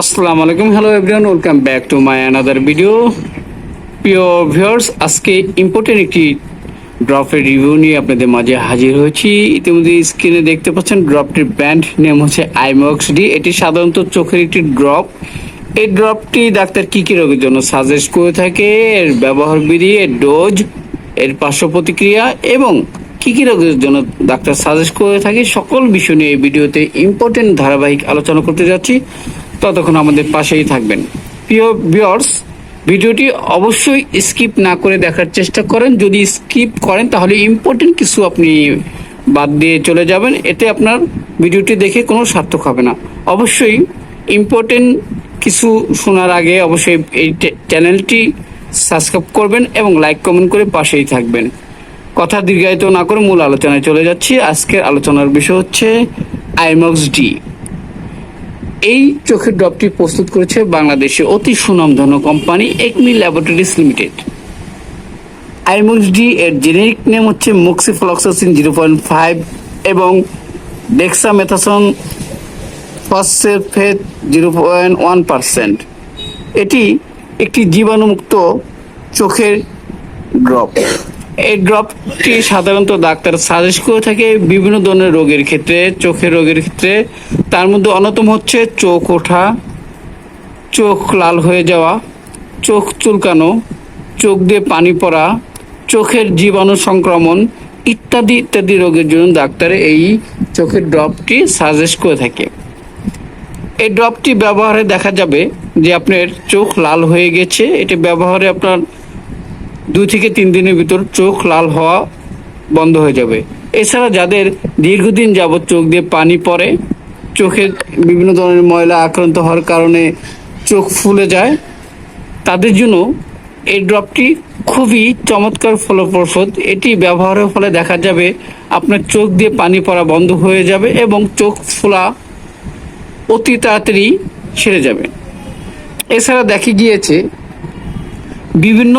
আসসালামু আলাইকুম hello everyone welcome back to my another video প্রিয় ভিউয়ার্স আজকে ইম্পর্টেন্ট একটি ড্রপের রিভিউ নিয়ে আপনাদের মাঝে হাজির হয়েছি। ইতিমধ্যে স্ক্রিনে দেখতে পাচ্ছেন ড্রপটির ব্র্যান্ড নেম হচ্ছে আইমক্স ডি এটি সাধারণত চোখের একটি ড্রপ এই ড্রপটি ডাক্তার কি কি রোগের জন্য সাজেস্ট করে থাকে, এর ব্যবহার বিধি, এর ডোজ এর পার্শ্ব প্রতিক্রিয়া, এবং কি কি রোগের জন্য ডাক্তার সাজেস্ট করে থাকে, সকল বিষয় নিয়ে এই ভিডিওতে ইম্পর্টেন্ট ধারাবাহিক আলোচনা করতে যাচ্ছি। ততক্ষণ আমাদের পাশেই থাকবেন। প্রিয় ভিউয়ার্স ভিডিওটি অবশ্যই স্কিপ না করে দেখার চেষ্টা করেন। যদি স্কিপ করেন, তাহলে ইম্পর্টেন্ট কিছু আপনি বাদ দিয়ে চলে যাবেন। এতে আপনার ভিডিওটি দেখে কোনো সার্থক হবে না। অবশ্যই ইম্পর্টেন্ট কিছু শোনার আগে অবশ্যই এই চ্যানেলটি সাবস্ক্রাইব করবেন এবং লাইক কমেন্ট করে পাশেই থাকবেন। কথা দীর্ঘায়িত না করে মূল আলোচনায় চলে যাচ্ছি। আজকের আলোচনার বিষয় হচ্ছে আইমক্স ডি এই চোখের ড্রপটি প্রস্তুত করেছে বাংলাদেশে অতি সুনামধন্য company Acme laboratories limited. Imox D এর জেনেরিক নেম হচ্ছে মুক্সিফ্লক্সাসিন জিরো পয়েন্ট ফাইভ এবং dexamethasone phosphate zero point one percent. এটি একটি জীবাণুমুক্ত চোখের ড্রপ। এই ড্রপটি সাধারণত ডাক্তার সাজেস্ট করে থাকে বিভিন্ন ধরনের রোগের ক্ষেত্রে, চোখের রোগের ক্ষেত্রে। তার মধ্যে অন্যতম হচ্ছে চোখ ওঠা, চোখ লাল হয়ে যাওয়া, চোখ চুলকানো, চোখ দিয়ে পানি পড়া, চোখের জীবাণু সংক্রমণ ইত্যাদি ইত্যাদি রোগের জন্য ডাক্তার এই চোখের ড্রপটি সাজেস্ট করে থাকে। এই ড্রপটি ব্যবহারে দেখা যাবে যে আপনার চোখ লাল হয়ে গেছে, এটি ব্যবহারে আপনার দুই থেকে তিন দিনের ভিতর চোখ লাল হওয়া বন্ধ হয়ে যাবে। এছাড়া যাদের দীর্ঘদিন যাবৎ চোখ দিয়ে পানি পড়ে চোখে বিভিন্ন ধরনের ময়লা আক্রান্ত হওয়ার কারণে চোখ ফুলে যায়, তাদের জন্য এই ড্রপটি খুবই চমৎকার ফলপ্রসূ। এটি ব্যবহারের ফলে দেখা যাবে আপনার চোখ দিয়ে পানি পড়া বন্ধ হয়ে যাবে এবং চোখ ফোলা অতি তাড়াতাড়ি ছেড়ে যাবে। এছাড়া দেখা গিয়েছে, বিভিন্ন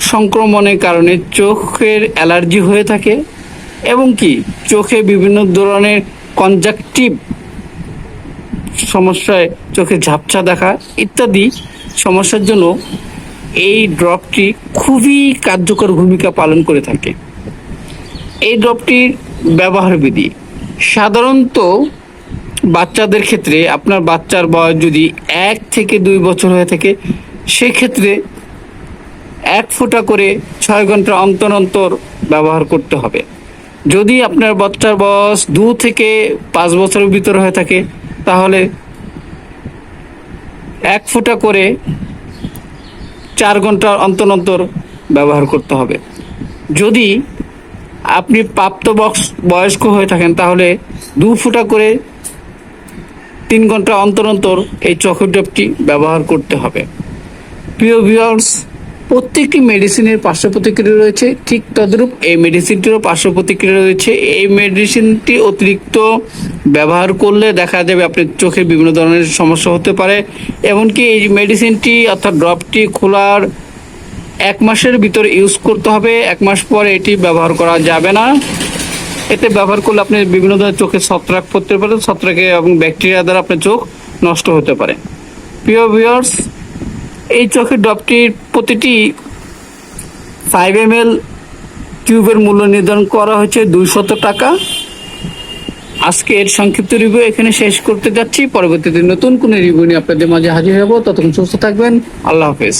সংক্রমণের কারণে চোখের অ্যালার্জি হয়ে থাকে এবং কি চোখে বিভিন্ন ধরনের কনজাকটিভ সমস্যায় চোখে ঝাপসা দেখা ইত্যাদি সমস্যার জন্য এই ড্রপটি খুবই কার্যকর ভূমিকা পালন করে থাকে। এই ড্রপটির ব্যবহার বিধি, সাধারণত বাচ্চাদের ক্ষেত্রে আপনার বাচ্চার বয়স যদি এক থেকে দুই বছর হয়ে থাকে, সেক্ষেত্রে এক ফোঁটা করে ছয় ঘণ্টা অন্তর অন্তর ব্যবহার করতে হবে। যদি আপনার বাচ্চার বয়স দু থেকে পাঁচ বছরের ভিতরে হয়ে থাকে, তাহলে এক ফোঁটা করে চার ঘণ্টা অন্তর অন্তর ব্যবহার করতে হবে। যদি আপনি প্রাপ্ত বয়স্ক হয়ে থাকেন, তাহলে দু ফুটা করে তিন ঘণ্টা অন্তর অন্তর এই চোখের ড্রপটি ব্যবহার করতে হবে। প্রিয় ভিউয়ার্স প্রত্যেকটি মেডিসিনের পার্শ্ব প্রতিক্রিয়া রয়েছে। ঠিক তদ্রূপ এই মেডিসিনটিরও পার্শ্ব প্রতিক্রিয়া রয়েছে। এই মেডিসিনটি অতিরিক্ত ব্যবহার করলে দেখা যাবে আপনার চোখে বিভিন্ন ধরনের সমস্যা হতে পারে। এমনকি এই মেডিসিনটি অর্থাৎ ড্রপটি খোলার এক মাসের ভিতরে ইউজ করতে হবে। এক মাস পরে এটি ব্যবহার করা যাবে না। এতে ব্যবহার করলে আপনি বিভিন্ন ধরনের চোখে ছত্রাক পড়তে পারে। ছত্রাকে এবং ব্যাকটেরিয়া দ্বারা আপনার চোখ নষ্ট হতে পারে। প্রিয় ভিউয়ার্স এই চোখের ড্রপটির প্রতিটি ফাইভ এম এল টিউবের মূল্য নির্ধারণ করা হয়েছে দুইশত টাকা। আজকে এর সংক্ষিপ্ত রিভিউ এখানে শেষ করতে যাচ্ছি। পরবর্তীতে নতুন কোনো রিভিউ নিয়ে আপনাদের মাঝে হাজির হব। ততক্ষণ সুস্থ থাকবেন। আল্লাহ হাফেজ।